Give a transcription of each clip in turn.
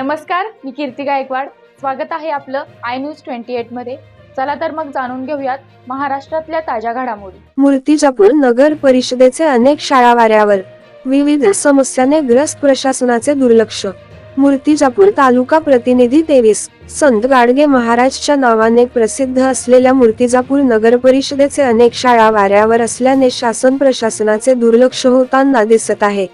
नमस्कार मी कीर्ती गायकवाड. स्वागत आहे आपलं आय न्यूज ट्वेंटी एटमध्ये. चला तर मग जाणून घेऊयात महाराष्ट्रातल्या ताज्या घडामोडी. मूर्तिजापूर नगर परिषदेचे अनेक शाळा वाऱ्यावर विविध समस्याने ग्रस्त प्रशासनाचे दुर्लक्ष. मूर्तिजापूर तालुका प्रतिनिधी तेवीस संत गाडगे महाराजच्या नावाने प्रसिद्ध असलेल्या मूर्तिजापूर नगर परिषदेचे अनेक शाळा वाऱ्यावर असल्याने शासन प्रशासनाचे दुर्लक्ष होताना दिसत आहे.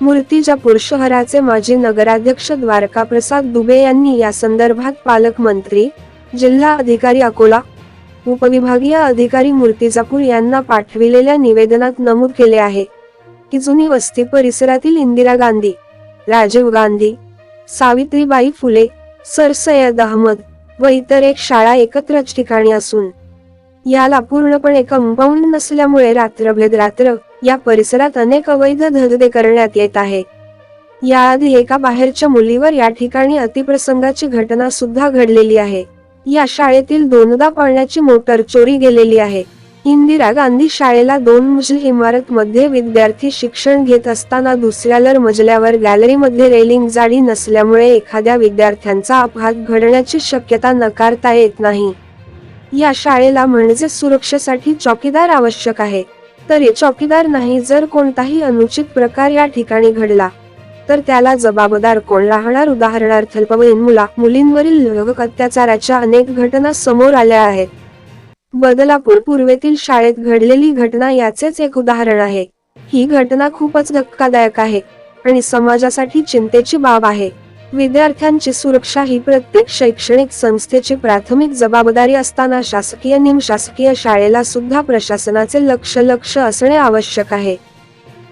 मूर्तिजापूर शहराचे माजी नगराध्यक्ष द्वारका प्रसाद दुबे यांनी या संदर्भात पालकमंत्री जिल्हा अधिकारी अकोला उपविभागीय अधिकारी मूर्तिजापूर यांना पाठविलेल्या निवेदनात नमूद केले आहे. की जुनी वस्ती परिसरातील इंदिरा गांधी राजीव गांधी सावित्रीबाई फुले सर सय्यद अहमद व इतर एक शाळा एकत्रच ठिकाणी असून याला पूर्णपणे कंपाऊंड नसल्यामुळे रात्रभेद रात्र या परिसरात अनेक अवैध धंदे करण्यात येत आहे. याआधी एका बाहेरच्या मुलीवर या ठिकाणी अतिप्रसंगाची घटना सुद्धा घडलेली आहे. या शाळेतील दोनदा पाण्याची मोटर चोरी गेलेली आहे. इंदिरा गांधी शाळेला दोन मजली इमारत मध्ये विद्यार्थी शिक्षण घेत असताना दुसऱ्या मजल्यावर गॅलरीमध्ये रेलिंग जाडी नसल्यामुळे एखाद्या विद्यार्थ्यांचा अपघात घडण्याची शक्यता नकारता येत नाही. या शाळेला म्हणजे सुरक्षेसाठी चौकीदार आवश्यक आहे. तरी चौकीदार नाही जर कोणताही अनुचित प्रकार या ठिकाणी घडला तर त्याला जबाबदार कोण राहणार? उदाहरणार्थ अल्पवयीन मुला मुलींवरील लैंगिक अत्याचाराच्या अनेक घटना समोर आल्या आहेत. बदलापूर पूर्वेतील शाळेत घडलेली घटना याचेच एक उदाहरण आहे. ही घटना खूपच धक्कादायक आहे आणि समाजासाठी चिंतेची बाब आहे. विद्यार्थ्यांची सुरक्षा ही प्रत्येक शैक्षणिक संस्थेची प्राथमिक जबाबदारी असताना शासकीय निमशासकीय शाळेला सुद्धा प्रशासनाचे लक्ष लक्ष असणे आवश्यक आहे.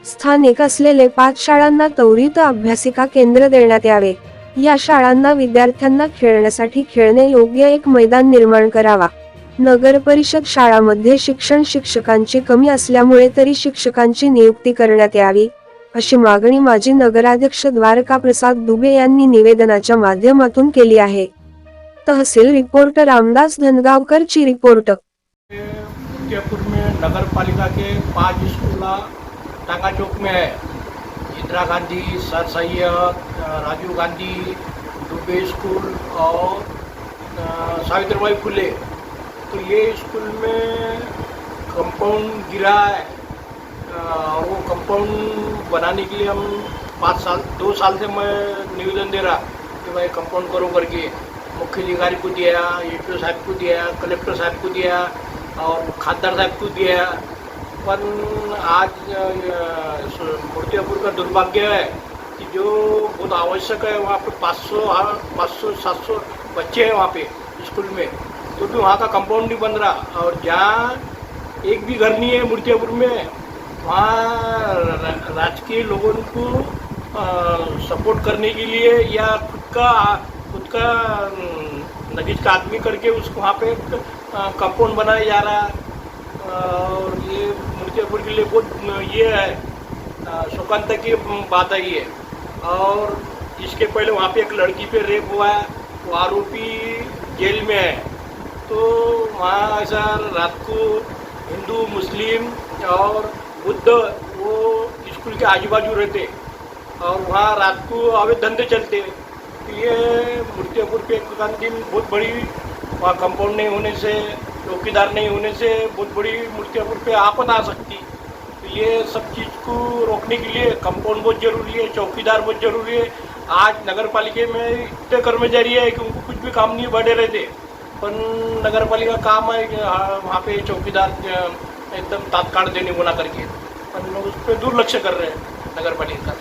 स्थानिक असलेले पाच शाळांना त्वरित अभ्यासिका केंद्र देण्यात यावे. या शाळांना विद्यार्थ्यांना खेळण्यासाठी खेळणे योग्य एक मैदान निर्माण करावा. नगर परिषद शाळांमध्ये शिक्षण शिक्षकांची कमी असल्यामुळे तरी शिक्षकांची नियुक्ती करण्यात यावी. अशी मागणी माजी नगराध्यक्ष द्वारका प्रसाद दुबे यांनी निवेदनाच्या माध्यमातून केली आहे. तहसील रिपोर्ट रामदास धनगावकर ची रिपोर्ट. जयपुर में नगर पालिका के पांच स्कूल टांगा चौक में है। इंदिरा गांधी सर सैयद राजीव गांधी दुबे स्कूल और सावित्रीबाई फुले। तो ये स्कूल में कंपाउंड गिरा है। वो कंपाउंड बनाने के लिए हम पाँच साल, दो साल से मैं निवेदन दे रहा कि भाई कंपाउंड करो करके। मुख्य अधिकारी को दिया ए साहब को दिया, कलेक्टर साहब को दिया और खासदार साहब को दिया। पर आज मूर्तियापुर का दुर्भाग्य है कि जो बहुत आवश्यक है, वहाँ पे 500 पाँच सौ, सात सौ बच्चे हैं वहाँ पे स्कूल में। तो भी वहाँ का कंपाउंड नहीं बन रहा और जहाँ एक भी घर नहीं है मूर्तियापुर में वहाँ राजकीय लोगों को सपोर्ट करने के लिए या खुद का खुद का नगीज का आदमी करके उसको वहाँ पे कंपाउंड बनाया जा रहा है। और ये मूर्तियापुर के लिए बहुत ये है। शोकांत की बात है। ये और इसके पहले वहाँ पे एक लड़की पे रेप हुआ है। वो आरोपी जेल में है। तो वहाँ ऐसा रात को हिंदू, मुस्लिम और बुद्ध वो स्कूल के आजू बाजू रहते और वहाँ रात को अवैध धंधे चलते। तो ये मूर्तियापुर पे एक दिन बहुत बड़ी। वहाँ कंपाउंड नहीं होने से चौकीदार नहीं होने से बहुत बड़ी मूर्तियापुर पे आपद आ सकती। तो ये सब चीज़ को रोकने के लिए कंपाउंड बहुत ज़रूरी है चौकीदार बहुत ज़रूरी है। आज नगर पालिका में इतने कर्मचारी है कि उनको कुछ भी काम नहीं बढ़े रहते। पर नगर पालिका काम है हाँ, वहाँ पे चौकीदार एकदम तात्काळ देणे गुना करके पण उस पर दुर्लक्ष कर रहे हैं नगर पालिका